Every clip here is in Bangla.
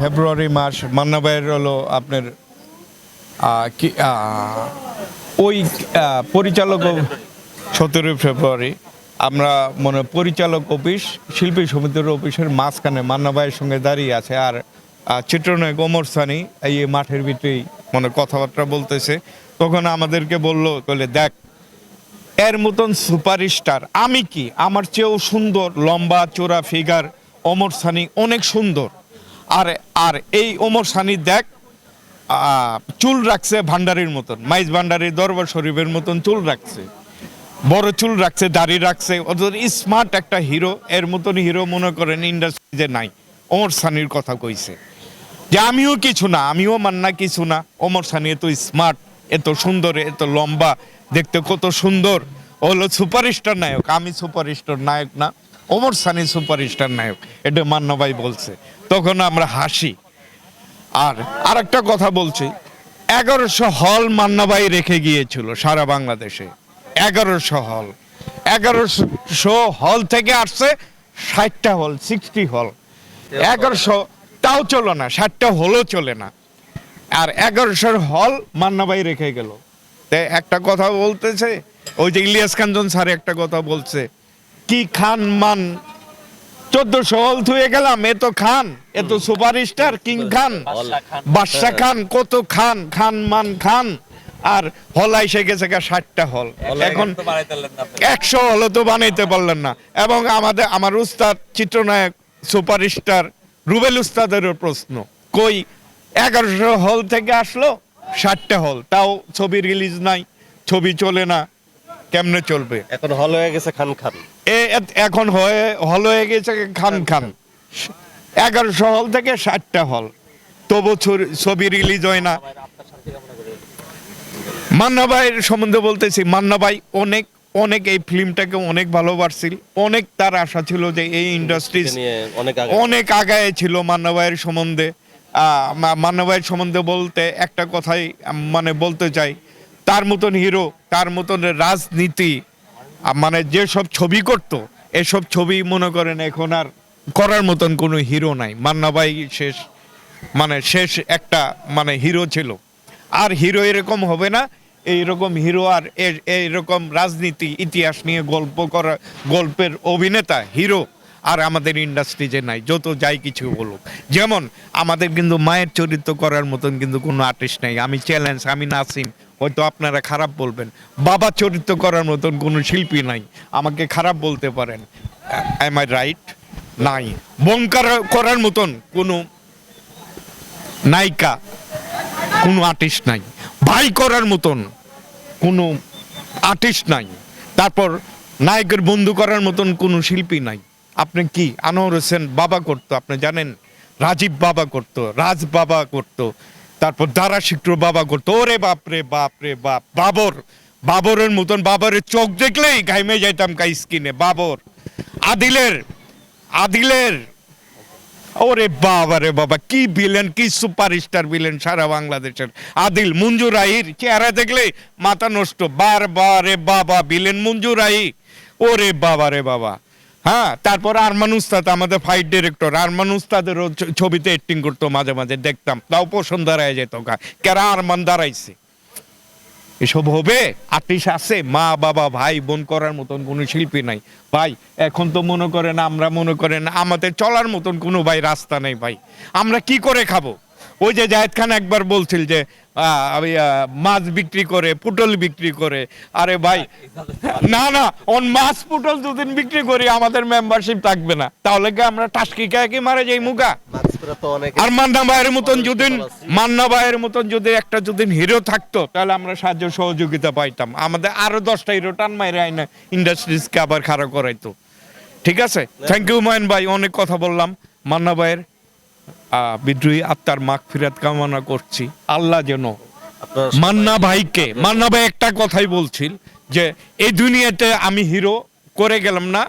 ফেব্রুয়ারি মাস মান্না ভাইয়ের হলো আপনার ওই পরিচালক সতেরোই ফেব্রুয়ারি। আমরা মনে পরিচালক অফিস, শিল্পী সমিতির অফিসের মাঝখানে মান্না ভাইয়ের সঙ্গে দাঁড়িয়ে আছে আর চিত্রনায়ক ওমর সানি এই মাঠের ভিতরেই মনে কথাবার্তা বলতেছে। তখন আমাদেরকে বলল, বলে, দেখ, এর মতন সুপারস্টার আমি কি? আমার চেয়েও সুন্দর, লম্বা চোরা ফিগার ওমর সানি অনেক সুন্দর। আর আর এই ওমর সানি দেখ চুল রাখছে ভান্ডারির মতন। মাইজ ভান্ডারির দরবার শরীফের মতন চুল রাখছে। বড় চুল রাখছে, দাড়ি রাখছে। অথচ স্মার্ট একটা হিরো এর মতন হিরো মনে করেন ইন্ডাস্ট্রিতে নাই। ওমর সানির কথা কইছে। যে আমিও কিছু না, আমিও মান্না কিছু না। ওমর সানি এত স্মার্ট এত সুন্দর, এত লম্বা, দেখতে কত সুন্দর। ও হলো সুপারস্টার নায়ক, আমি সুপারস্টার নায়ক না। ওমর সানি সুপারস্টার নায়ক, এটা মান্না ভাই বলছে। তখন আমরা হাসি। আর আরেকটা কথা বলছি, এগারোশো হল মান্নাবাই রেখে গিয়েছিল সারা বাংলাদেশে। এগারোশো হল। এগারোশো হল থেকে আসছে ষাটটা হল, সিক্সটি হল। এগারোশো তাও চলো না, ষাটটা হলও চলে না। আর এগারোশোর হল মান্নাবাই রেখে গেল। তাই একটা কথা বলতেছে, ওই যে ইলিয়াস কাঞ্চন স্যার একটা কথা বলছে কি খান মান? চোদ্দশো হল থুয়ে গেলাম এ তো খান এ তো সুপারস্টার কিং খান। বাদশা খান। কত খান? খান মান খান। আর হল এসে গেছে ষাটটা হল। এখন একশো হলও তো বানাইতে পারলেন না। এবং আমাদের আমার উস্তাদ চিত্রনায়ক সুপারস্টার রুবেল উস্তাদেরও প্রশ্ন। কই এগারোশো হল থেকে আসলো ষাটটা হল। তাও ছবি রিলিজ নাই ছবি চলে না। কেমনে চলবে? এখন হল হয়ে গেছে খান খান। এ এখন হয়ে হল হয়ে গেছে খান খান। এগারোশো হল থেকে ষাটটা হল। তবু ছবি- ছবি রিলিজ হয় না। মান্না ভাইয়ের সম্বন্ধে বলতেছি মান্না ভাই অনেক অনেক এই ফিল্মটাকে অনেক ভালোবাসছিল। অনেক তার আশা ছিল যে এই ইন্ডাস্ট্রি অনেক আগায়। ছিল মান্না ভাইয়ের সম্বন্ধে। মান্না ভাইয়ের সম্বন্ধে বলতে একটা কথাই মানে বলতে চাই তার মতন হিরো তার মতন রাজনীতি মানে যেসব ছবি করতো, এসব ছবি মনে করেন এখন আর করার মতন কোনো হিরো নাই। মান্না ভাই শেষ মানে শেষ একটা মানে হিরো ছিল। আর হিরো এরকম হবে না, এইরকম হিরো আর এইরকম রাজনীতি, ইতিহাস নিয়ে গল্প করা, গল্পের অভিনেতা হিরো আর আমাদের ইন্ডাস্ট্রি যে নাই, যত যাই কিছু বলুক। যেমন, আমাদের কিন্তু মায়ের চরিত্র করার মতন কিন্তু কোনো আর্টিস্ট নাই। আমি চ্যালেঞ্জ আমি নাসিম হয়তো আপনারা খারাপ বলবেন। বাবা চরিত্র করার মতন কোনো শিল্পী নাই। আমাকে খারাপ বলতে পারেন। এম আই রাইট নাই। বোন করার মতন কোনো নায়িকা, কোনো আর্টিস্ট নাই। ভাই করার মতন কোনো আর্টিস্ট নাই। তারপর নায়কের বন্ধু করার মতন কোনো শিল্পী নাই। আপনি কি? আনোয়ার হোসেন বাবা করতো, আপনি জানেন? রাজীব বাবা করতো, রাজ বাবা করতো। তারপর দারা শিক্র বাবা করতো ওরে বাপরে বাপরে বাপ বাবর, বাবরের মতন বাবরের চোখ দেখলেই ঘাইমে যাইতাম কাই স্কিনে, বাবর। আদিলের আদিলের, ওরে বাবা রে বাবা, কি বিলেন কি সুপারস্টার বিলেন সারা বাংলাদেশের। আদিল মঞ্জুর রাহির চেহারা দেখলে মাথা নষ্ট, বারবার রে বাবা বিলেন মঞ্জুর রাহি ওরে বাবা রে বাবা। হ্যাঁ তারপর আরমান উস্তাদ, আমাদের ফাইট ডিরেক্টর আরমান উস্তাদেরও ছবিতে অ্যাক্টিং করতো মাঝে মাঝে, দেখতাম। তাও পছন্দ দাঁড়ায় যেত কেরা আরমান দাঁড়াইছে? এসব হবে? আর্টিস্ট আছে? মা, বাবা, ভাই, বোন করার মতন কোনো শিল্পী নাই। ভাই, এখন তো মনে করেন, আমরা মনে করেন, আমাদের চলার মতন কোনো ভাই রাস্তা নেই ভাই। আমরা কি করে খাব? ওই যে জাহেদ খান একবার বলছিল যে আমি, মাছ বিক্রি করে পুটল বিক্রি করে। আরে ভাই না না অন মাছ পুটল দুদিন বিক্রি করি আমাদের মেম্বারশিপ থাকবে না। তাহলে কি আমরা টাস্কি কি মারা যাই মুগা? আর মান্না ভাইয়ের মতন যদি মান্না ভাইয়ের মতন যদি একটা যদি হিরো থাকতো তাহলে আমরা সাহায্য সহযোগিতা পাইতাম। আমাদের আরও দশটা হিরো টান মাইরে আইনা ইন্ডাস্ট্রিজকে আবার খারাপ করাইতো। ঠিক আছে? থ্যাংক ইউ মায়ন ভাই অনেক কথা বললাম। মান্না ভাইয়ের বিদ্রোহী আত্মার মাগ ফিরাত কামনা করছি। আল্লাহ যেন মান্না ভাইকে মান্না ভাই একটা কথাই বলছিল যে এই দুনিয়াতে আমি হিরো করে গেলাম না।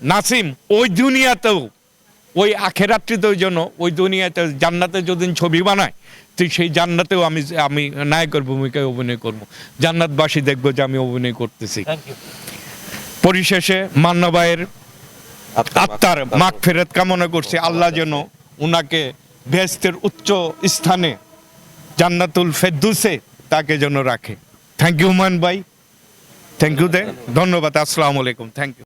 নাসিম ওই দুনিয়াতেও ওই আখেরাত্রিতেও যেন ওই দুনিয়াতে জান্নাতে যদি ছবি বানায় তুই সেই জান্নাতেও আমি আমি নায়কের ভূমিকায় অভিনয় করব। জান্নাতবাসী দেখব যে আমি অভিনয় করতেছি। পরিশেষে মান্না ভাইয়ের আত্মার মাগ ফেরত কামনা করছি। আল্লাহ যেন উনাকে বেহেস্তের উচ্চ স্থানে জান্নাতুল ফেদ্দুসে তাকে যেন রাখে। থ্যাংক ইউ হুমান ভাই। থ্যাংক ইউ দে। ধন্যবাদ। আসসালামু আলাইকুম। Thank you